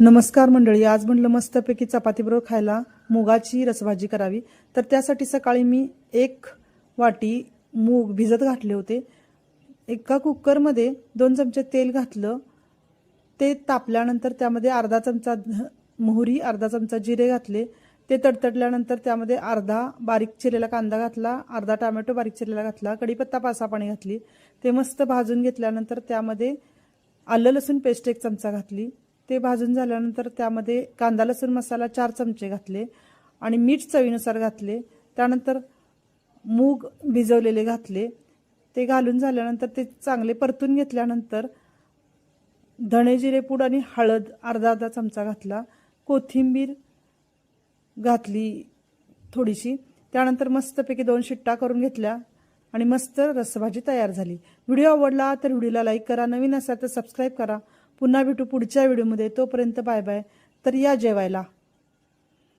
नमस्कार मंडळी आज म्हणलं मस्तपैकी चपातीबरोबर खायला मुगाची रसभाजी करावी. तर त्यासाठी सकाळी मी एक वाटी मूग भिजत घातले होते. एका कुकरमध्ये दोन चमचे तेल घातलं. ते तापल्यानंतर त्यामध्ये अर्धा चमचा मोहरी अर्धा चमचा जिरे घातले. ते तडतडल्यानंतर त्यामध्ये अर्धा बारीक चिरलेला कांदा घातला अर्धा टोमॅटो बारीक चिरलेला घातला कढीपत्ता पासा पाणी घातली. ते मस्त भाजून घेतल्यानंतर त्यामध्ये आलं लसूण पेस्ट एक चमचा घातली. ते भाजून झाल्यानंतर त्यामध्ये कांदा लसूण मसाला चार चमचे घातले आणि मीठ चवीनुसार घातले. त्यानंतर मूग भिजवलेले घातले. ते घालून झाल्यानंतर ते चांगले परतून घेतल्यानंतर धणे जिरे पूड आणि हळद अर्धा अर्धा चमचा घातला. कोथिंबीर घातली थोडीशी. त्यानंतर मस्तपैकी दोन शिट्टा करून घेतल्या आणि मस्त रसभाजी तयार झाली. व्हिडिओ आवडला तर व्हिडिओला लाईक करा. नवीन असाल तर सबस्क्राईब करा. पुन्हा भेटू पुढच्या व्हिडिओमध्ये. तोपर्यंत बाय बाय. तर या जेवायला.